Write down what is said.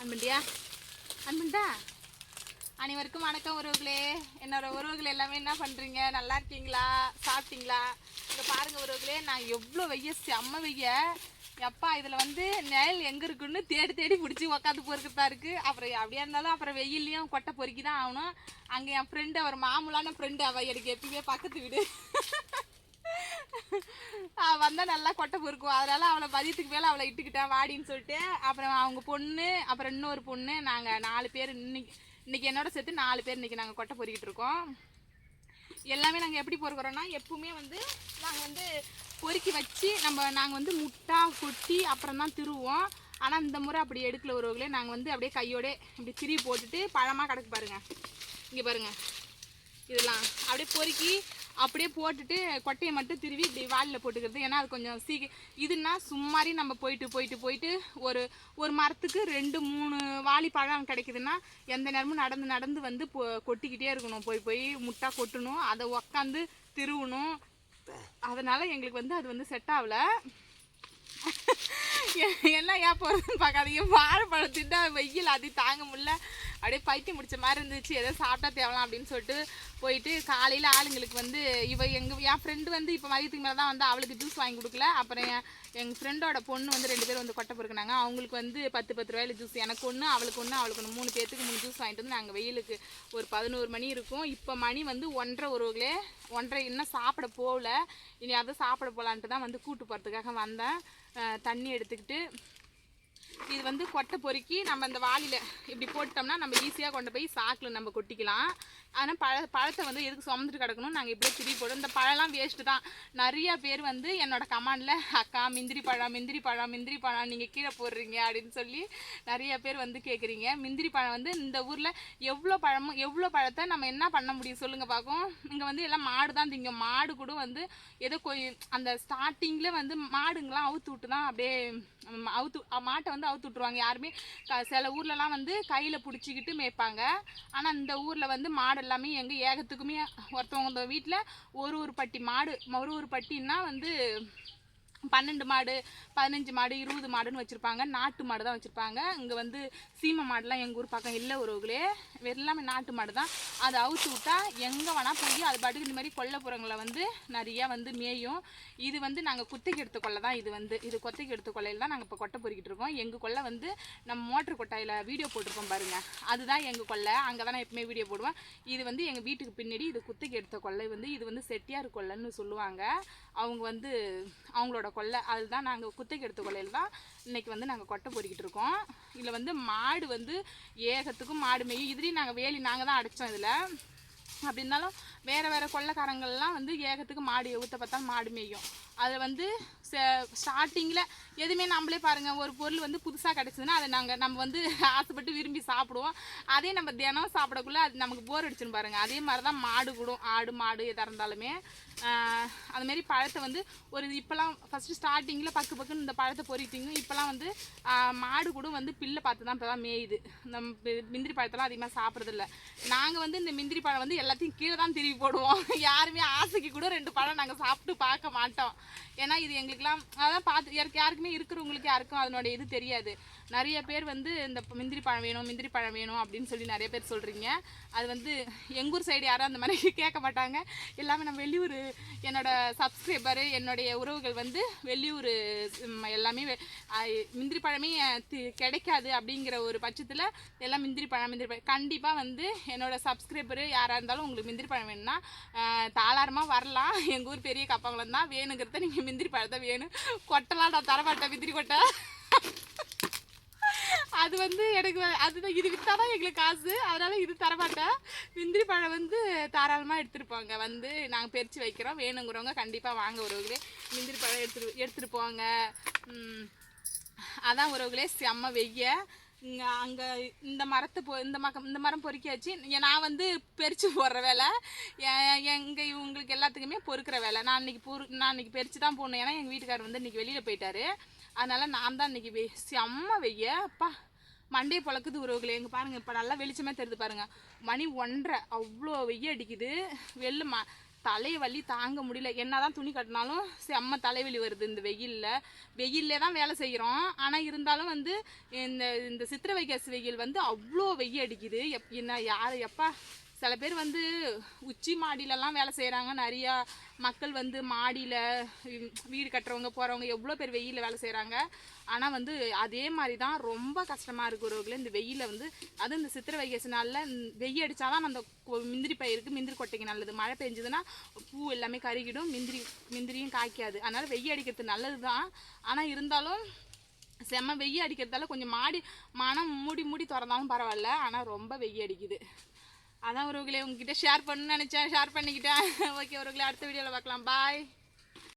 அன்பண்டியா? அன்பண்டா? அனைவருக்கும் வணக்கம் உறவுகளே. என்னோட உறவுகள் எல்லாமே என்ன பண்ணுறீங்க நல்லா இருக்கீங்களா? சாப்பிட்டீங்களா? இங்கே பாருங்கள் உறவுகளே நான் எவ்வளோ வெய்ய செம்ம வெய்ய. எப்பா இதில் வந்து நிழல் எங்கே இருக்குன்னு தேடி தேடி பிடிச்சி உக்காந்து பொறுக்கிறதா இருக்குது அப்புறம் அப்படியே இருந்தாலும் அப்புறம் வெயில்லையும் கொட்டை பொறுக்கி தான் ஆகணும். அங்கே என் ஃப்ரெண்டு அவர் மாமூலான ஃப்ரெண்டு அவள் எனக்கு எப்பயுமே பக்கத்து வீடு. வந்தா நல்லா கொட்டை பொறுக்கும். அதனால அவளை பதியத்துக்கு மேலே அவளை இட்டுக்கிட்டேன் வாடின்னு சொல்லிட்டு அப்புறம் அவங்க பொண்ணு அப்புறம் இன்னொரு பொண்ணு நாங்கள் நாலு பேர் இன்னைக்கு இன்னைக்கு என்னோட சேர்த்து நாலு பேர் இன்னைக்கு நாங்கள் கொட்டை பொறுக்கிட்டு இருக்கோம். எல்லாமே நாங்கள் எப்படி பொறுக்கிறோன்னா எப்பவுமே வந்து நாங்கள் வந்து பொறுக்கி வச்சு நம்ம நாங்கள் வந்து முட்டா கொட்டி அப்புறம் தான் திருவோம். ஆனால் இந்த முறை அப்படி எடுக்கல உறவுகளே நாங்கள் வந்து அப்படியே கையோட இப்படி திரி போட்டுட்டு பழமாக கிடக்கு பாருங்க. இங்கே பாருங்க. இதெல்லாம். அப்படியே பொறுக்கி அப்படியே போட்டுட்டு கொட்டையை மட்டும் திருவி இப்படி வாலில் போட்டுக்கிறது. ஏன்னா அது கொஞ்சம் சீக்க இதுன்னா சும்மாரி நம்ம போயிட்டு போயிட்டு போயிட்டு ஒரு ஒரு மரத்துக்கு ரெண்டு மூணு வாளி பழம் கிடைக்குதுன்னா எந்த நேரமும் நடந்து நடந்து வந்து போ கொட்டிக்கிட்டே இருக்கணும். போய் போய் முட்டா கொட்டணும் அதை உக்காந்து திருவணும். அதனால எங்களுக்கு வந்து அது வந்து செட் ஆகல. என்ன ஏன் போகிறதுன்னு பார்க்காதீங்க வாழைப்பழம் தின்னா வெயில் அது தாங்க முடியல. அப்படியே பைத்தி முடிச்ச மாதிரி இருந்துச்சு. எதோ சாப்பிட்டா தேவலாம் அப்படின்னு சொல்லிட்டு போயிட்டு காலையில் ஆளுங்களுக்கு வந்து இவ எங்கள் என் ஃப்ரெண்டு வந்து இப்போ மதியத்துக்கு மேலே தான் வந்து அவளுக்கு ஜூஸ் வாங்கி கொடுக்கல. அப்புறம் என் எங்கள் ஃப்ரெண்டோட பொண்ணு வந்து ரெண்டு பேரும் வந்து கொட்டை பொறுக்கினாங்க. அவங்களுக்கு வந்து பத்து பத்து ரூபாயில ஜூஸ் எனக்கு ஒன்று அவளுக்கு ஒன்று அவளுக்கு ஒன்று மூணு பேர்த்துக்கு மூணு ஜூஸ் வாங்கிட்டு வந்து நாங்கள் வெயிலுக்கு ஒரு பதினோரு மணி இருக்கும். இப்போ மணி வந்து ஒன்றரை ஒருவர்களே ஒன்றரை இன்னும் சாப்பிட போகல. இனி அதை சாப்பிட போகலான்ட்டு தான் வந்து கூட்டு போகிறதுக்காக வந்தேன். தண்ணி எடுத்துக்கிட்டு இது வந்து கொட்டை பொறுக்கி நம்ம இந்த வாளியில் இப்படி போட்டோம்னா நம்ம ஈஸியாக கொண்டு போய் சாக்கில் நம்ம கொட்டிக்கலாம். ஆனால் பழ பழத்தை வந்து எதுக்கு சுமந்துட்டு கிடக்கணும்? நாங்கள் இப்படியே திரி போடுவோம். இந்த பழம்லாம் வேஸ்ட்டு தான். நிறைய பேர் வந்து என்னோட கமாண்டில் அக்கா மிந்திரி பழம் மிந்திரி பழம் மிந்திரி பழம் நீங்கள் கீழே போடுறீங்க அப்படின்னு சொல்லி நிறைய பேர் வந்து கேட்குறீங்க மிந்திரி பழம் வந்து இந்த ஊரில் எவ்வளோ பழமும் எவ்வளோ பழத்தை நம்ம என்ன பண்ண முடியும் சொல்லுங்கள் பார்க்கும் இங்கே வந்து எல்லாம் மாடு தான் திங்க மாடு கூட வந்து ஏதோ கொய் அந்த ஸ்டார்டிங்கில் வந்து மாடுங்களாம் அவுத்து விட்டு தான் அப்படியே அவுத்து மாட்டை வந்து அவுத்து விட்ருவாங்க யாருமே க- சில ஊர்லலாம் வந்து கையில் பிடிச்சிக்கிட்டு மேய்ப்பாங்க. ஆனால் இந்த ஊரில் வந்து மாடு எல்லாமே எங்கள் ஏகத்துக்குமே ஒருத்தவங்க வீட்டில் ஒரு ஒரு பட்டி மாடு ஒரு ஒரு பட்டின்னா வந்து பன்னெண்டு மாடு பதினஞ்சு மாடு இருபது மாடுன்னு வச்சுருப்பாங்க. நாட்டு மாடு தான் வச்சுருப்பாங்க. இங்கே வந்து சீமை மாடுலாம் எங்கள் ஊர் பக்கம் இல்லை உறவுகளே. எல்லாமே நாட்டு மாடு தான் அதை அவுத்து விட்டா எங்கே வேணால் போய் அது பாட்டுக்கு இந்த மாதிரி கொல்லைப்புறங்களை வந்து நிறையா வந்து மேயும். இது வந்து நாங்கள் குத்தைக்கு எடுத்த கொல்லை தான் இது வந்து. இது கொத்தைக்கு எடுத்த கொள்ளையில் தான் நாங்கள் இப்போ கொட்டை பொறிக்கிட்டு இருக்கோம். எங்கள் கொல்லை வந்து நம்ம மோட்டர் கொட்டாயில் வீடியோ போட்டிருக்கோம் பாருங்கள் அதுதான் எங்கள் கொல்லை அங்கே தான் நான் எப்பவுமே வீடியோ போடுவேன். இது வந்து எங்கள் வீட்டுக்கு பின்னாடி இது குத்தைக்கு எடுத்த கொல்லை வந்து இது வந்து செட்டியார் கொல்லைன்னு சொல்லுவாங்க. அவங்க வந்து அவங்களோட கொல்லை அதுதான் நாங்கள் குத்தைக்கு எடுத்த கொள்ளையில் தான் இன்றைக்கி வந்து நாங்கள் கொட்டை பொறிக்கிட்டு இருக்கோம். இதில் வந்து மாடு வந்து ஏகத்துக்கும் மாடு மேயும். இதுலேயும் நாங்கள் வேலி நாங்கள் தான் அடைச்சோம் இதில். அப்படி இருந்தாலும் வேறு வேறு கொள்ளைக்காரங்கள்லாம் வந்து ஏகத்துக்கு மாடு ஊற்ற பார்த்தா மாடு மேயும். அதை வந்து ஸ்டார்டிங்கில் எதுவுமே நம்மளே பாருங்கள் ஒரு பொருள் வந்து புதுசாக கிடச்சிதுன்னா அதை நாங்கள் நம்ம வந்து ஆசைப்பட்டு விரும்பி சாப்பிடுவோம். அதே நம்ம தினம் சாப்பிடக்குள்ள அது நமக்கு போர் அடிச்சுன்னு பாருங்கள் அதே மாதிரி தான் மாடு கூடும் ஆடு மாடு எதாக இருந்தாலுமே அதுமாரி பழத்தை வந்து ஒரு இப்போலாம் ஃபஸ்ட்டு ஸ்டார்டிங்கில் பக்கு பக்குன்னு இந்த பழத்தை பொறிக்கிங்க இப்போலாம் வந்து மாடு கூட வந்து பில்லை பார்த்து தான் இப்போ தான் மேயுது இந்த முந்திரி பழத்தெல்லாம் அதிகமாக சாப்பிட்றதில்ல. நாங்கள் வந்து இந்த முந்திரி பழம் வந்து எல்லாத்தையும் கீழே தான் திருப்பி போடுவோம். யாருமே ஆசைக்கு கூட ரெண்டு பழம் நாங்கள் சாப்பிட்டு பார்க்க மாட்டோம். ஏன்னா இது எங்களுக்கெல்லாம் அதான் பார்த்து யாருக்கு யாருக்குமே இருக்கிறவங்களுக்கு யாருக்கும் அதனுடைய இது தெரியாது. நிறைய பேர் வந்து இந்த முந்திரி பழம் வேணும் முந்திரி பழம் வேணும் அப்படின்னு சொல்லி நிறைய பேர் சொல்கிறீங்க அது வந்து எங்கள் ஊர் சைடு யாரும் அந்த மாதிரி கேட்க மாட்டாங்க. எல்லாமே நம்ம வெளியூர் என்னோட சப்ஸ்கிரைபரு என்னுடைய உறவுகள் வந்து வெளியூர் எல்லாமே முந்திரி பழமே தி- கிடைக்காது அப்படிங்கிற ஒரு பட்சத்தில் எல்லாம் முந்திரி பழம் முந்திரி பழம். கண்டிப்பாக வந்து என்னோடய சப்ஸ்கிரைபரு யாராக இருந்தாலும் உங்களுக்கு முந்திரி பழம் வேணும்னா தாளாரமாக வரலாம். எங்கள் ஊர் பெரிய கப்பங்குளம் தான். வேணுங்கிறத நீங்கள் முந்திரி பழத்தை வேணும் கொட்டலாம் நான் தரமாட்டேன் முந்திரி கொட்டை. அது வந்து எனக்கு அதுதான் இது வித்தாதான் எங்களுக்கு காசு. அதனால் இது தரமாட்டேன். முந்திரி பழம் வந்து தாராளமாக எடுத்துகிட்டு போங்க வந்து நாங்கள் பறித்து வைக்கிறோம். வேணுங்கிறவங்க கண்டிப்பாக வாங்க உறவுகளே. முந்திரி பழம் எடுத்துட்டு எடுத்துகிட்டு போங்க அதான் உறவுகளே செம்ம வெய்ய. அங்கே இந்த மரத்தை பொ இந்த மக்கம் இந்த மரம் பொறுக்கியாச்சு. ஏ- நான் வந்து பறித்து போடுற வேலை. எங்கள் இவங்களுக்கு எல்லாத்துக்குமே பொறுக்கிற வேலை. நான் அன்றைக்கி பொறு நான் இன்னைக்கு பறித்து தான் போடணும். ஏன்னா எங்கள் வீட்டுக்காரர் வந்து இன்றைக்கி வெளியில் போயிட்டாரு. அதனால நான் தான் இன்னைக்கு வெ செம்ம வெய்ய. அப்பா மண்டையை பழக்குது உறவுகளை. எங்கே பாருங்கள் இப்போ நல்லா வெளிச்சமே தெரிது பாருங்கள் மணி ஒன்றரை. அவ்வளோ வெய்ய அடிக்குது. வெள்ளு ம தலைவலி தாங்க முடியல. என்னதான் துணி கட்டினாலும் செம்ம தலைவலி வருது இந்த வெயிலில். வெயிலில் தான் வேலை செய்கிறோம் ஆனால் இருந்தாலும் வந்து இந்த இந்த சித்திரை வைகாசி வெயில் வந்து அவ்வளோ வெயில் அடிக்குது. எப் என்ன யார் எப்போ? சில பேர் வந்து உச்சி மாடியிலலாம் வேலை செய்கிறாங்க நிறையா மக்கள் வந்து மாடியில் வீடு கட்டுறவங்க போகிறவங்க எவ்வளோ பேர் வெயிலில் வேலை செய்கிறாங்க ஆனால் வந்து அதே மாதிரி தான் ரொம்ப கஷ்டமாக இருக்கிறவங்களே இந்த வெயிலில் வந்து அதுவும் இந்த சித்திரை வைகாசி நாளில் வெயில் அடித்தாதான் அந்த கொ- முந்திரி பயிருக்கு முந்திரி கொட்டைக்கு நல்லது. மழை பெஞ்சதுன்னா பூ எல்லாமே கருகிடும். முந்திரி முந்திரியும் காய்க்காது. அதனால் வெயில் அடிக்கிறது நல்லது தான் ஆனால் இருந்தாலும் செம்ம வெயில் அடிக்கிறதால கொஞ்சம் மாடி மனம் மூடி மூடி திறந்தாலும் பரவாயில்ல. ஆனால் ரொம்ப வெயில் அடிக்குது. அதான் உறவுகளே உங்ககிட்ட ஷேர் பண்ணணும்னு நினச்சேன். ஷேர் பண்ணிக்கிட்டேன். ஓகே உறவுகளே அடுத்த வீடியோவில் பார்க்கலாம். பாய்